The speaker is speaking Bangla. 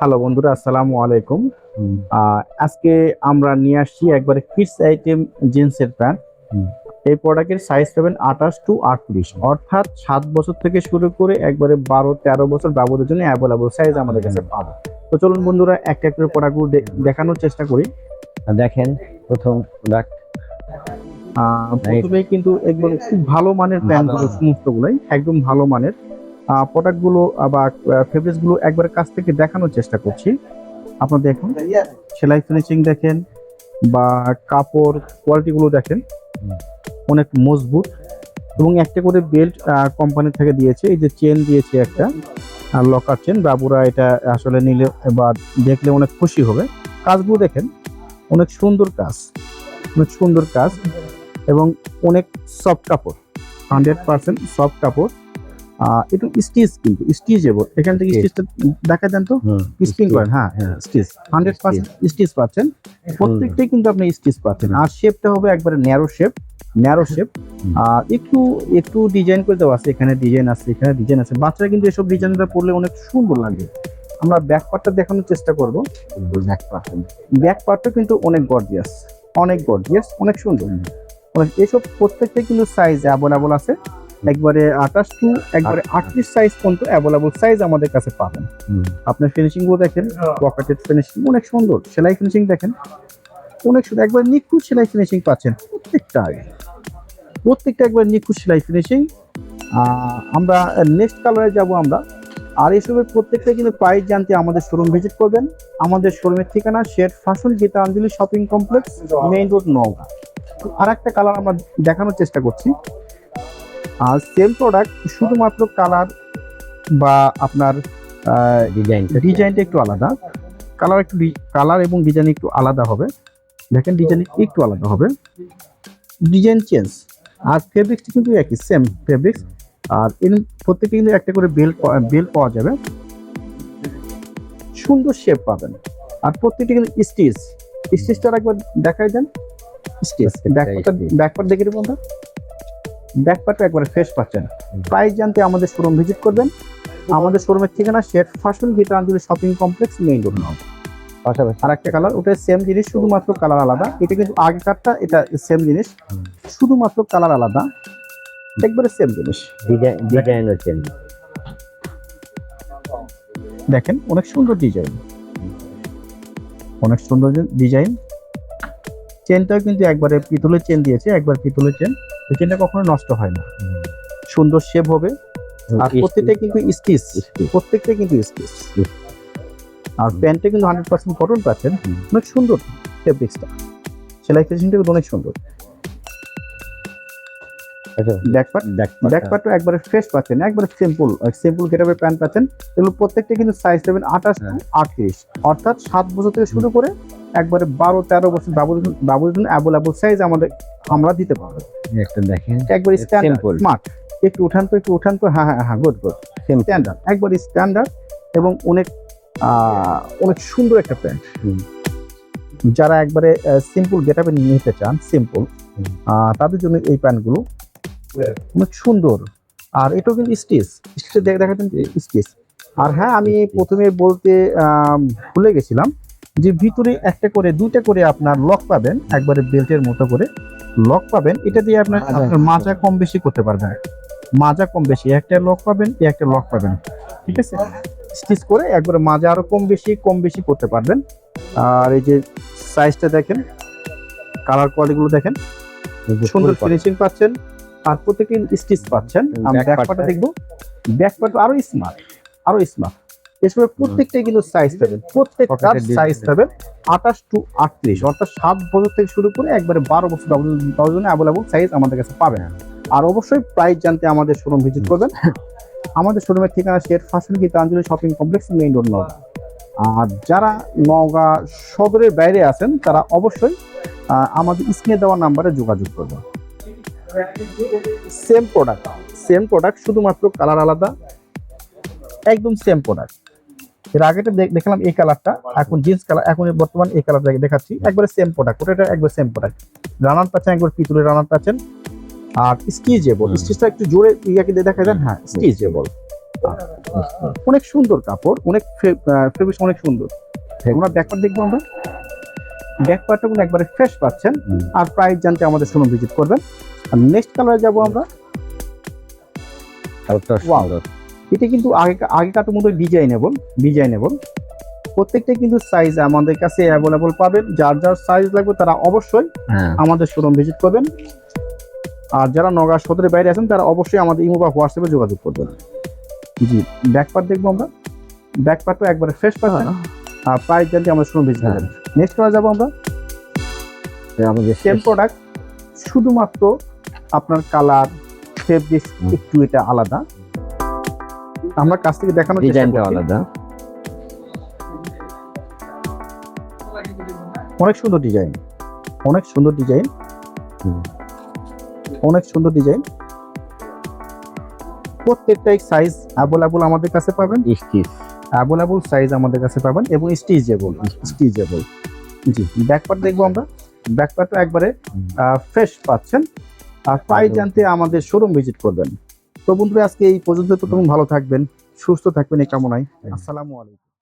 হ্যালো বন্ধুরা আসসালামু আলাইকুম। আজকে আমরা নিয়ে আসছি একবারে কিডস আইটেম জিন্সের প্যান্ট। এই প্রোডাক্টের সাইজ পাবেন আঠাশ টু আটত্রিশ। অর্থাৎ সাত বছর থেকে শুরু করে একবারে বারো তেরো বছর ব্যবহারের জন্য অ্যাভেলেবল সাইজ আমাদের কাছে পাবে তো চলুন বন্ধুরা একটা একটা করে প্রোডাক্টগুলো দেখানোর চেষ্টা করি। দেখেন প্রথম প্রোডাক্ট প্রথমে কিন্তু একদম খুব ভালো মানের প্যান্টগুলো সমস্তগুলোই একদম ভালো মানের। প্রোডাক্টগুলো বা ফেব্রিক্সগুলো একবার কাছ থেকে দেখানোর চেষ্টা করছি। আপনারা দেখুন, সেলাই ফিনিশিং দেখেন, বা কাপড় কোয়ালিটিগুলো দেখেন। অনেক মজবুত। এবং একটা করে বেল্ট কোম্পানি থেকে দিয়েছে, এই যে চেন দিয়েছে একটা আর লকার চেন বাবুরা এটা আসলে নিলে বা দেখলে অনেক খুশি হবে। কাজগুলো দেখেন, অনেক সুন্দর কাজ, অনেক সুন্দর কাজ। এবং অনেক সফট কাপড় হান্ড্রেড পার্সেন্ট সফট কাপড়। একটু স্টিচ কিন্তু স্টিচেবল এখান থেকে স্টিচটা দেখা দেন তো? স্পিন করেন হ্যাঁ স্টিচ হান্ড্রেড পার্সেন্ট স্টিচ পাচ্ছেন। প্রত্যেকটাই কিন্তু আপনি স্টিচ পাচ্ছেন। আর শেপটা হবে একবারে ন্যারো শেপ ন্যারো শেপ আর একটু একটু ডিজাইন করে দেওয়া আছে এখানে ডিজাইন আছে এখানে ডিজাইন আছে। বাচ্চারা কিন্তু এসব ডিজাইনটা পড়লে অনেক সুন্দর লাগে। আমরা ব্যাক পার্টটা দেখানোর চেষ্টা করব। ব্যাক পার্ট ব্যাক পার্টটা কিন্তু অনেক গর্জিয়াস অনেক গর্জিয়াস অনেক সুন্দর। এসব প্রত্যেকটা কিন্তু সাইজ অ্যাভেলেবল আছে। একবারে আঠাশ টু একবারে আটত্রিশ সাইজ পর্যন্ত অ্যাভেলেবল সাইজ আমাদের কাছে পাবেন। আপনার ফিনিশিংগুলো দেখেন পকেটের ফিনিশিং অনেক সুন্দর। সেলাই ফিনিশিং দেখেন অনেক সুন্দর। একবার নিখুঁত সেলাই ফিনিশিং পাচ্ছেন প্রত্যেকটা আগে। প্রত্যেকটা একবার নিখুঁত সেলাই ফিনিশিং আমরা নেক্সট কালারে যাব আমরা। আর এসবের প্রত্যেকটা কিন্তু প্রাইস জানতে আমাদের শোরুম ভিজিট করবেন। আমাদের শোরুমের ঠিকানা Sher fashion Gitanjali shopping complex main road Naogaon. আর একটা কালার আমরা দেখানোর চেষ্টা করছি। আর সেম প্রোডাক্ট শুধুমাত্র কালার বা আপনার আহ, ডিজাইন ডিজাইনটা একটু আলাদা। কালার একটু কালার এবং ডিজাইন একটু আলাদা হবে। দেখেন ডিজাইন একটু আলাদা হবে। ডিজাইন চেঞ্জ আর ফেব্রিক্সটা কিন্তু একই সেম ফেব্রিক্স আর এর প্রত্যেকটা কিন্তু একটা করে বেল বেল পাওয়া যাবে। সুন্দর শেপ পাবেন। আর প্রত্যেকটা কিন্তু স্টিচ স্টিচটা একবার দেখাই দেন। স্টিচ ব্যাকপার্ট দেখে দেবো আমরা। ব্যাকপার্টটা একবারে ফ্রেশ পাচ্ছেন। প্রাইস জানতে আমাদের শোরুম ভিজিট করবেন। আমাদের শোরুমের ঠিকানা Sheikh fashion Gitanjali shopping complex main road নাও। পাশাপাশি। আর একটা কালার ওটা সেম জিনিস শুধুমাত্র কালার আলাদা। এটা কিন্তু আগেকারটা এটা সেম জিনিস। শুধুমাত্র কালার আলাদা। একবারে সেম জিনিস। ডিজাইন হচ্ছে দেখেন অনেক সুন্দর ডিজাইন অনেক সুন্দর ডিজাইন চেনটাও কিন্তু একবারে পিতলের চেন দিয়েছে একবার পিতলের চেন এই কখনো নষ্ট হয় না। সুন্দর শেপ হবে। আর প্রত্যেকটা কিন্তু স্টিচ প্রত্যেকটা কিন্তু স্টিচ আর প্যান্টটা কিন্তু হান্ড্রেড পার্সেন্ট কটন পাচ্ছেন অনেক সুন্দর ফেব্রিক্সটা সেলাই ফিনিশিংটা কিন্তু অনেক সুন্দর। ব্যাক পার্ট একবারে ফ্রেশ পাচ্ছেন একবারে সিম্পল সিম্পল গেটাপের প্যান্ট পাচ্ছেন এগুলো প্রত্যেকটা কিন্তু সাইজ দেবেন আঠাশ হ্যাঁ। আটত্রিশ অর্থাৎ সাত বছর থেকে শুরু করে একবারে বারো তেরো বছর বাবুর বাবুর জন্য অ্যাভেলেবল সাইজ আমাদের আমরা দিতে পারব। একটা দেখেন একবার স্ট্যান্ডার্ড স্মার্ট একটু উঠান তো একটু উঠান তো হ্যাঁ হ্যাঁ হ্যাঁ গুড গুড স্ট্যান্ডার্ড একবার স্ট্যান্ডার্ড এবং অনেক অনেক সুন্দর একটা প্যান্ট যারা একবারে সিম্পল গেটাপে নিতে চান সিম্পল তাদের জন্য এই প্যান্টগুলো অনেক সুন্দর। আর এটাও কিন্তু স্টিচ স্টিচে দেখাতেন স্টিচ আর হ্যাঁ আমি প্রথমে বলতে ভুলে গেছিলাম যে ভিতরে একটা করে দুইটা করে আপনার লক পাবেন একবারে বেল্টের মতো করে লক পাবেন। এটা দিয়ে আপনার। আপনার মাজা কম বেশি করতে পারবেন। মাজা কম বেশি একটা লক পাবেন একটা লক পাবেন ঠিক আছে? স্টিচ করে একবারে মাজা আরও কম বেশি কম বেশি করতে পারবেন। আর এই যে সাইজটা দেখেন কালার কোয়ালিটিগুলো দেখেন সুন্দর ফিনিশিং পাচ্ছেন। আর প্রত্যেকটি স্টিচ পাচ্ছেন। আমি Back ব্যাক পার্টটা? দেখব। ব্যাক পার্ট আরও স্মার্ট আরও স্মার্ট এসবের প্রত্যেকটাই কিন্তু সাইজ পাবেন। প্রত্যেকটার Pocket সাইজ। পাবেন আঠাশ টু আটত্রিশ অর্থাৎ সাত বছর থেকে শুরু করে একবারে বারো বছর দশ জন্য অ্যাভেলেবল সাইজ আমাদের কাছে পাবেন। আর অবশ্যই প্রাইস জানতে আমাদের শোরুম ভিজিট করবেন। আমাদের শোরুমের ঠিকানা Sher fashion Gitanjali shopping complex main road Naogaon আর যারা নওগাঁ সদরের বাইরে আছেন তারা অবশ্যই আমাদের স্ক্রিনে দেওয়া নাম্বারে যোগাযোগ করবেন। সেম প্রোডাক্ট সেম প্রোডাক্ট শুধুমাত্র কালার আলাদা একদম সেম প্রোডাক্ট এর আগেটা দেখ- দেখলাম এই কালারটা এখন জিন্স কালার এখন বর্তমান এই কালার দেখাচ্ছি। একবারে সেম প্রোডাক্ট ওটা একবার সেম প্রোডাক্ট রানার পাচ্ছেন একবার পিতুলের রানার পাচ্ছেন। আর স্টিচেবল। স্টিচটা একটু জোরে ইয়াকে দিয়ে দেখা যায়? হ্যাঁ স্টিচেবল অনেক সুন্দর কাপড় অনেক ফেব্রিক্স অনেক সুন্দর। আমরা ব্যাকপার্ট দেখব আমরা। ব্যাকপার্টটা কিন্তু একবারে ফ্রেশ পাচ্ছেন। আর প্রাইস জানতে আমাদের শোরুম ভিজিট করবেন। আর নেক্সট কালারে যাব আমরা। কালারটা সুন্দর। এটা কিন্তু আগে আগেকার মতো ডিজাইনেবল ডিজাইনেবল প্রত্যেকটা কিন্তু সাইজ আমাদের কাছে অ্যাভেলেবল পাবেন। যার যার সাইজ লাগবে তারা অবশ্যই হ্যাঁ। আমাদের শোরুম ভিজিট করবেন। আর যারা নগা সদরের বাইরে আছেন তারা অবশ্যই আমাদের ইমো বা হোয়াটসঅ্যাপে যোগাযোগ করবেন। জি ব্যাকপার্ট দেখব আমরা। ব্যাকপার্টও একবারে ফ্রেশ পাচ্ছেন আর প্রাইস জানতে আমাদের শোরুম ভিজিট হ্যাঁ। করবেন নেক্সট করা যাব আমরা। আমাদের সেম প্রোডাক্ট শুধুমাত্র আপনার কালার ফেব্রিক হুম। একটু এটা আলাদা। আমরা কাছ থেকে দেখানোর ডিজাইনটা আলাদা। অনেক সুন্দর ডিজাইন অনেক সুন্দর ডিজাইন অনেক সুন্দর ডিজাইন প্রত্যেকটাই সাইজ অ্যাভেলেবল আমাদের কাছে পাবেন। স্টিচ অ্যাভেলেবল সাইজ আমাদের কাছে পাবেন এবং স্টিচেবল স্টিচেবল জি ব্যাকপার্ট দেখব আমরা। ব্যাকপার্টও একবারে ফ্রেশ পাচ্ছেন। আর প্রাইস জানতে আমাদের শোরুম ভিজিট করবেন। তো বন্ধুরা আজকে এই পর্যন্ত তো তুমি ভালো থাকবেন সুস্থ থাকবেন এই কামনায়। আসসালামু আলাইকুম।